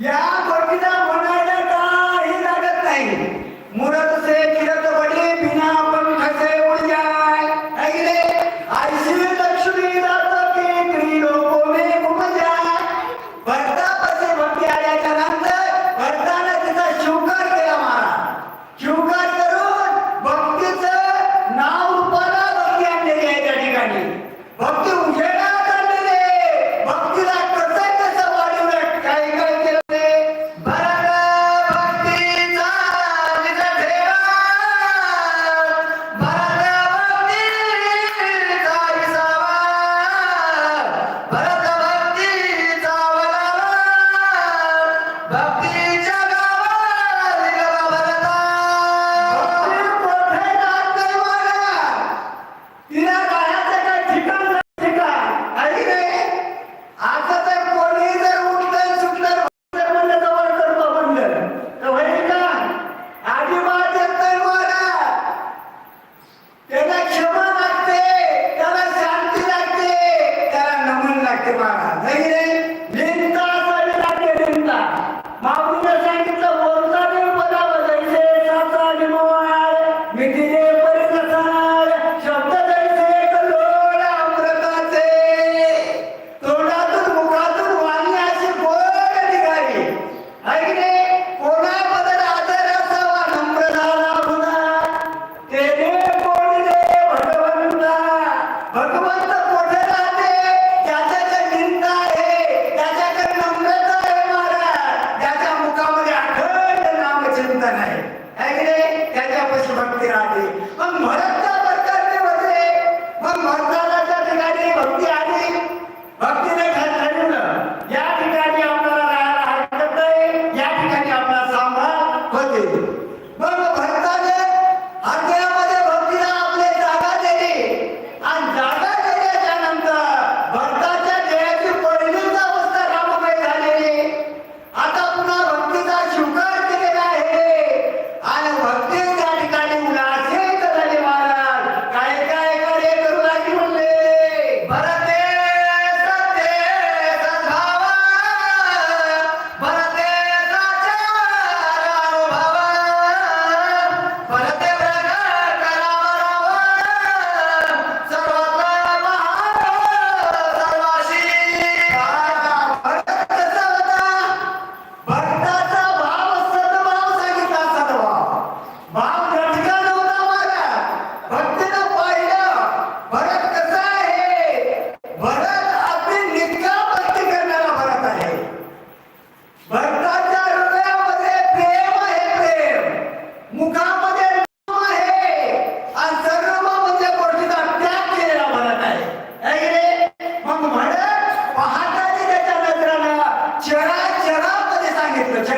Yeah.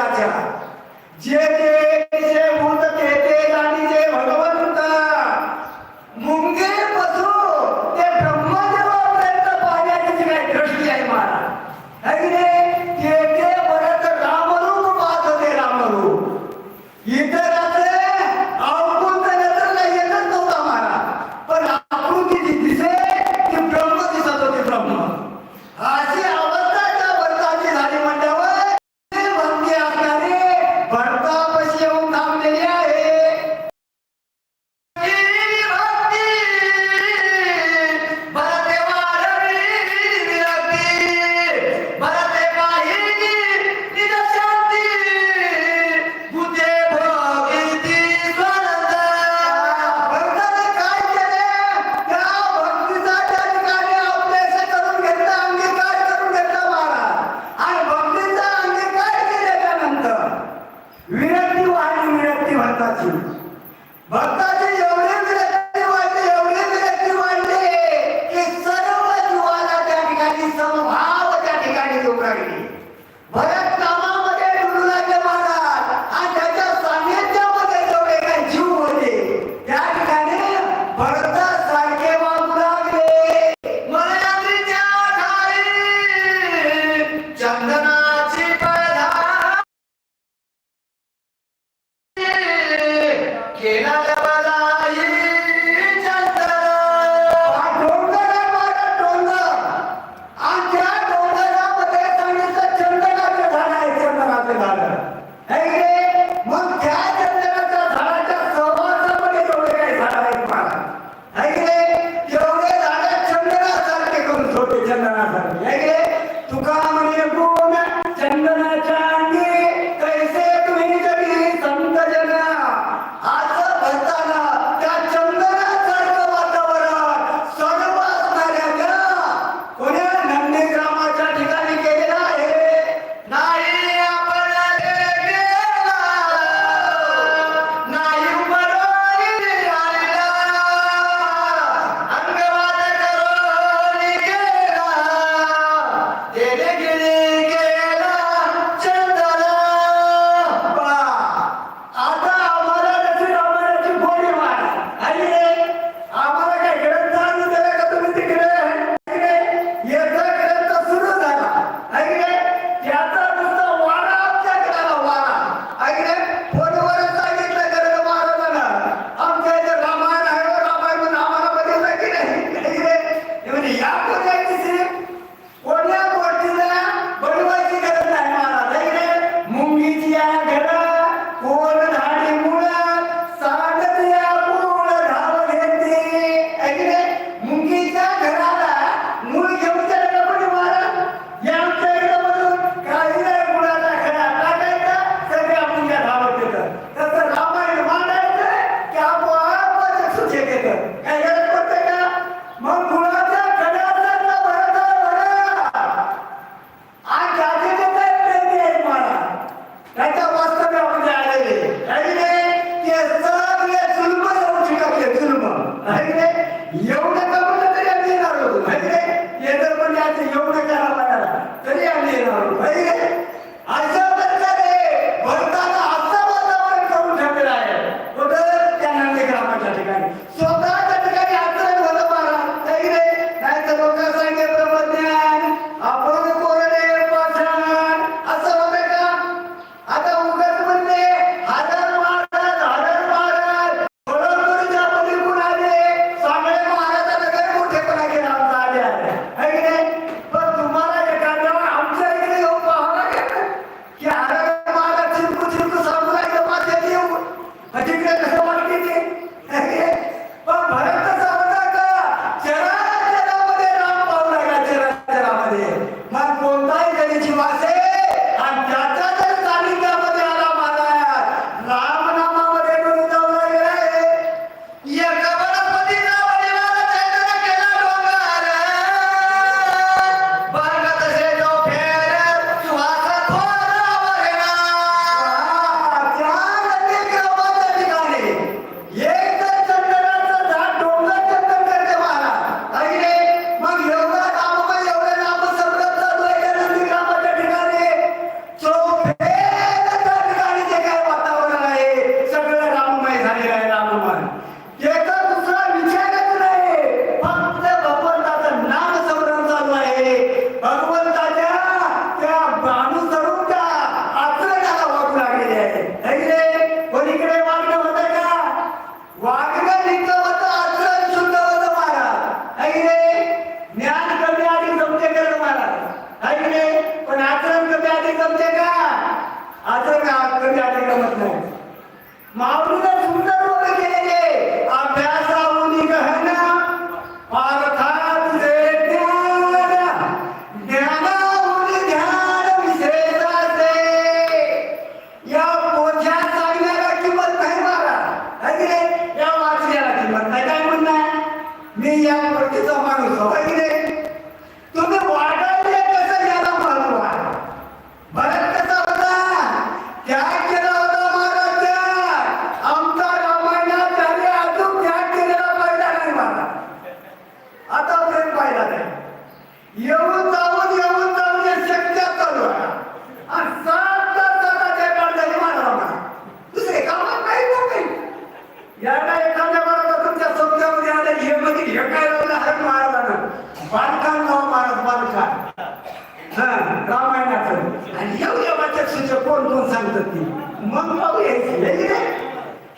सांगितलं चरा चरा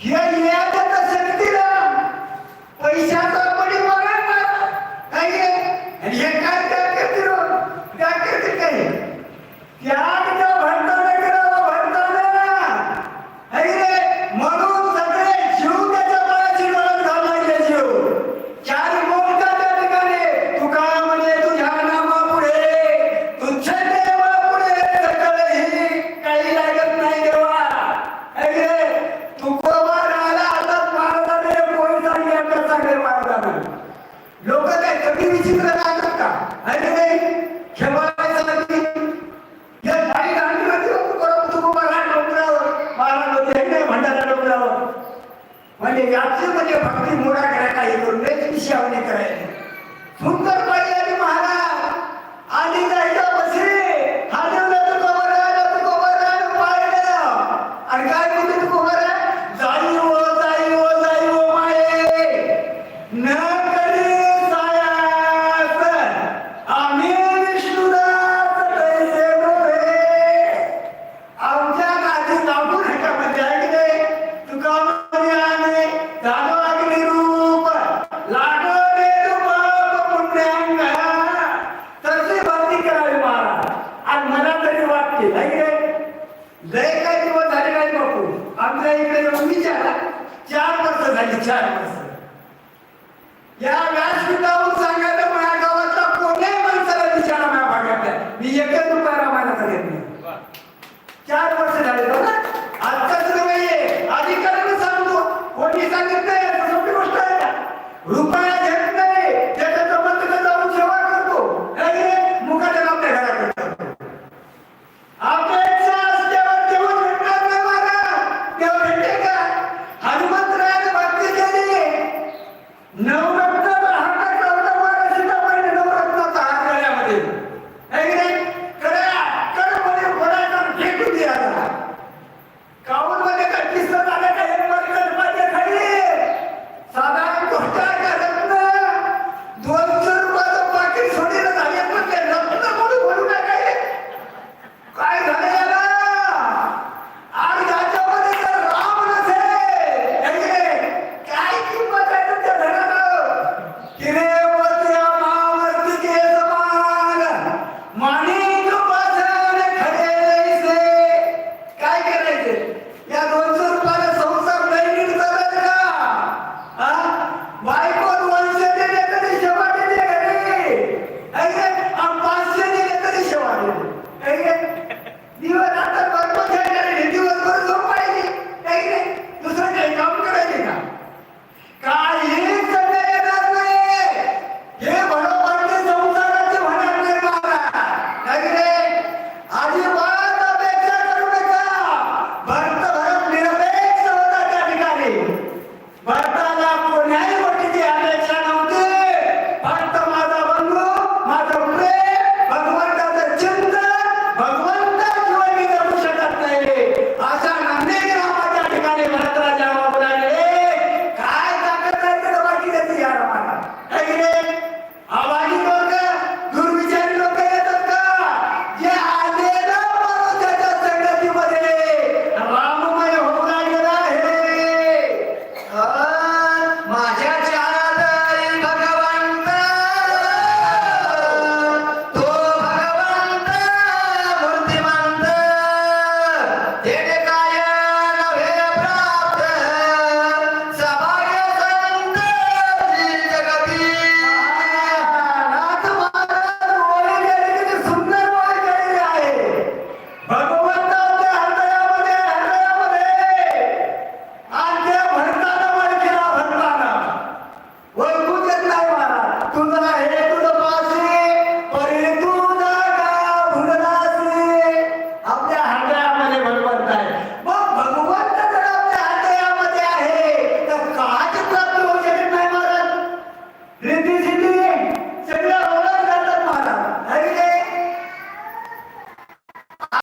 ह्या समितीला पैशाचा पडी वाटते नाही काय लय काय दिवस झाले नाही बापू. आमच्या इकडे उभी आला चार वर्ष झाली चार वर्ष. या व्यासपीठावरून सांगायचं माझ्या गावातला कोणत्याही माणसाला विचारा माझ्या भागातल्या. मी एकच रुपया रामायणाचा घेत चार वर्ष